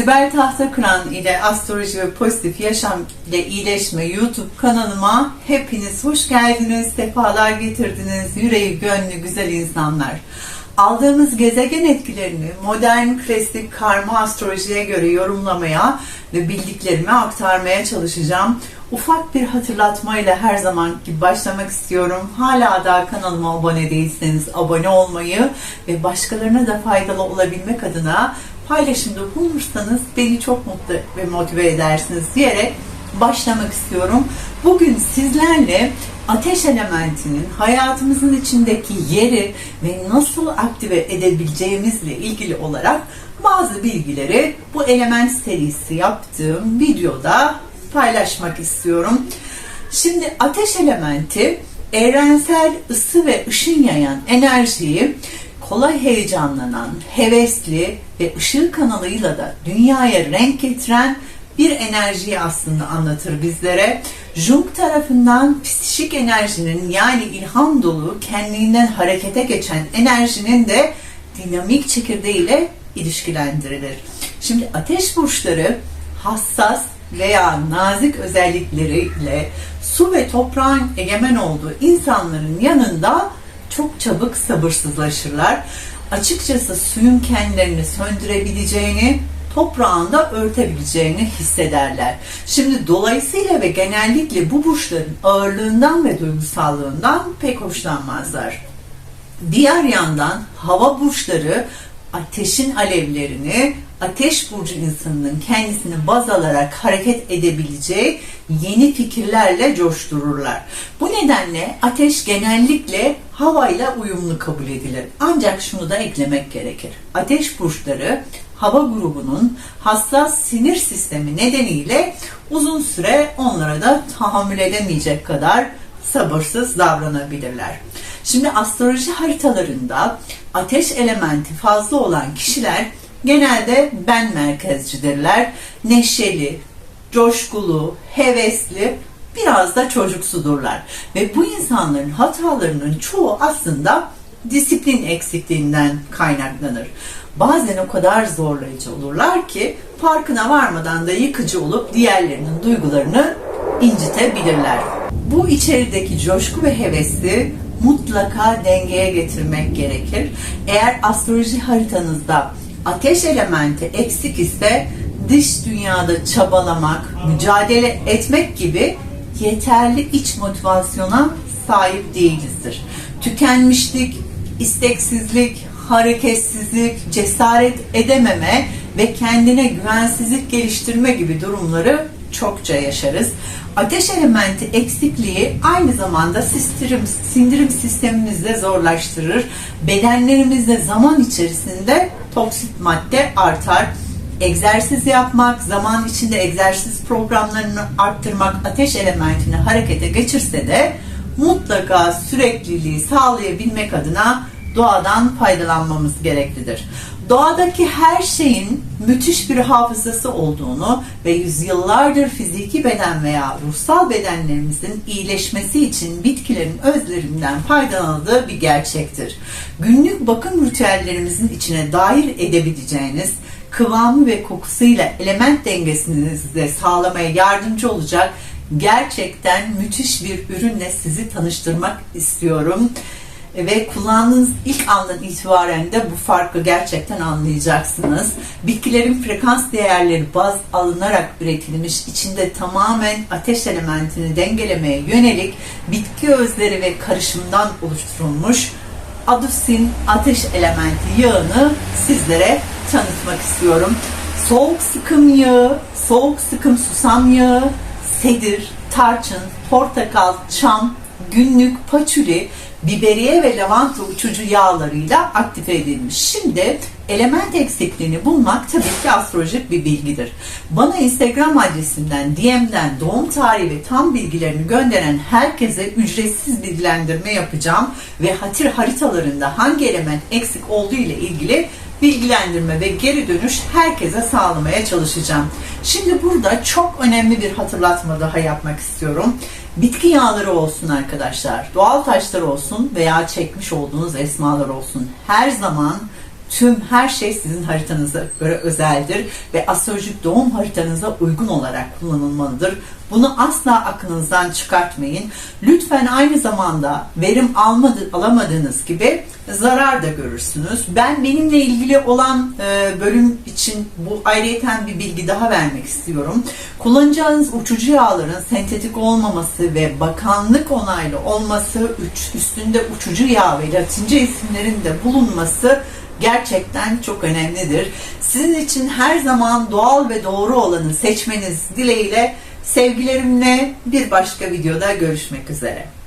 Sibel Tahtakıran ile Astroloji ve Pozitif Yaşam ile İyileşme YouTube kanalıma hepiniz hoş geldiniz, sefalar getirdiniz, yüreği gönlü güzel insanlar. Aldığımız gezegen etkilerini modern, klasik, karma astrolojiye göre yorumlamaya ve bildiklerimi aktarmaya çalışacağım. Ufak bir hatırlatmayla her zaman gibi başlamak istiyorum. Hala daha kanalıma abone değilseniz abone olmayı ve başkalarına da faydalı olabilmek adına paylaşımda bulunursanız beni çok mutlu ve motive edersiniz diyerek başlamak istiyorum. Bugün sizlerle ateş elementinin hayatımızın içindeki yeri ve nasıl aktive edebileceğimizle ilgili olarak bazı bilgileri bu element serisi yaptığım videoda paylaşmak istiyorum. Şimdi ateş elementi evrensel ısı ve ışın yayan enerjiyi kolay heyecanlanan, hevesli ve ışığı kanalıyla da dünyaya renk getiren bir enerjiyi aslında anlatır bizlere. Jung tarafından psikik enerjinin yani ilham dolu, kendinden harekete geçen enerjinin de dinamik çekirdeğiyle ilişkilendirilir. Şimdi ateş burçları hassas veya nazik özellikleriyle su ve toprağın egemen olduğu insanların yanında çok çabuk sabırsızlaşırlar. Açıkçası suyun kendilerini söndürebileceğini, toprağın da örtebileceğini hissederler. Şimdi dolayısıyla ve genellikle bu burçların ağırlığından ve duygusallığından pek hoşlanmazlar. Diğer yandan hava burçları ateşin alevlerini ateş burcu insanının kendisini baz alarak hareket edebileceği yeni fikirlerle coştururlar. Bu nedenle ateş genellikle havayla uyumlu kabul edilir. Ancak şunu da eklemek gerekir. Ateş burçları hava grubunun hassas sinir sistemi nedeniyle uzun süre onlara da tahammül edemeyecek kadar sabırsız davranabilirler. Şimdi astroloji haritalarında ateş elementi fazla olan kişiler genelde ben merkezcidirler. Neşeli, coşkulu, hevesli, biraz da çocuksudurlar. Ve bu insanların hatalarının çoğu aslında disiplin eksikliğinden kaynaklanır. Bazen o kadar zorlayıcı olurlar ki farkına varmadan da yıkıcı olup diğerlerinin duygularını incitebilirler. Bu içerideki coşku ve hevesi mutlaka dengeye getirmek gerekir. Eğer astroloji haritanızda ateş elementi eksik ise dış dünyada çabalamak, mücadele etmek gibi yeterli iç motivasyona sahip değilizdir. Tükenmişlik, isteksizlik, hareketsizlik, cesaret edememe ve kendine güvensizlik geliştirme gibi durumları çokça yaşarız. Ateş elementi eksikliği aynı zamanda sindirim, sindirim sistemimizde zorlaştırır. Bedenlerimizde zaman içerisinde toksit madde artar. Egzersiz yapmak, zaman içinde egzersiz programlarını arttırmak ateş elementini harekete geçirse de mutlaka sürekliliği sağlayabilmek adına doğadan faydalanmamız gereklidir. Doğadaki her şeyin müthiş bir hafızası olduğunu ve yüzyıllardır fiziki beden veya ruhsal bedenlerimizin iyileşmesi için bitkilerin özlerinden faydalanıldığı bir gerçektir. Günlük bakım ritüellerimizin içine dair edebileceğiniz kıvamı ve kokusuyla element dengesini de sağlamaya yardımcı olacak gerçekten müthiş bir ürünle sizi tanıştırmak istiyorum ve kullandığınız ilk andan itibaren de bu farkı gerçekten anlayacaksınız. Bitkilerin frekans değerleri baz alınarak üretilmiş, içinde tamamen ateş elementini dengelemeye yönelik bitki özleri ve karışımdan oluşturulmuş Adusin ateş elementi yağını sizlere tanıtmak istiyorum. Soğuk sıkım yağı, soğuk sıkım susam yağı, sedir, tarçın, portakal, çam, günlük paçuli, biberiye ve lavanta uçucu yağlarıyla aktive edilmiş. Şimdi element eksikliğini bulmak tabii ki astrolojik bir bilgidir. Bana Instagram adresinden, DM'den doğum tarihi ve tam bilgilerini gönderen herkese ücretsiz bilgilendirme yapacağım ve hatir haritalarında hangi element eksik olduğu ile ilgili bilgilendirme ve geri dönüş herkese sağlamaya çalışacağım. Şimdi burada çok önemli bir hatırlatma daha yapmak istiyorum. Bitki yağları olsun arkadaşlar, doğal taşlar olsun veya çekmiş olduğunuz esmalar olsun. Her zaman Tüm her şey sizin haritanıza göre özeldir ve astrolojik doğum haritanıza uygun olarak kullanılmalıdır. Bunu asla aklınızdan çıkartmayın. Lütfen aynı zamanda verim almadı, alamadığınız gibi zarar da görürsünüz. Ben benimle ilgili olan e, bölüm için bu ayrıyeten bir bilgi daha vermek istiyorum. Kullanacağınız uçucu yağların sentetik olmaması ve bakanlık onaylı olması, üç, üstünde uçucu yağ ve latince isimlerin de bulunması gerçekten çok önemlidir. Sizin için her zaman doğal ve doğru olanı seçmeniz dileğiyle sevgilerimle bir başka videoda görüşmek üzere.